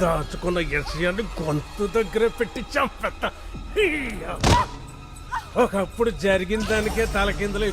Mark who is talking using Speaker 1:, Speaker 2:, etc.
Speaker 1: దాచుకున్న ఎస్యాన్ని గొంతు దగ్గర పెట్టి చంపెత్త. ఒకప్పుడు జరిగిన దానికే తలకిందులు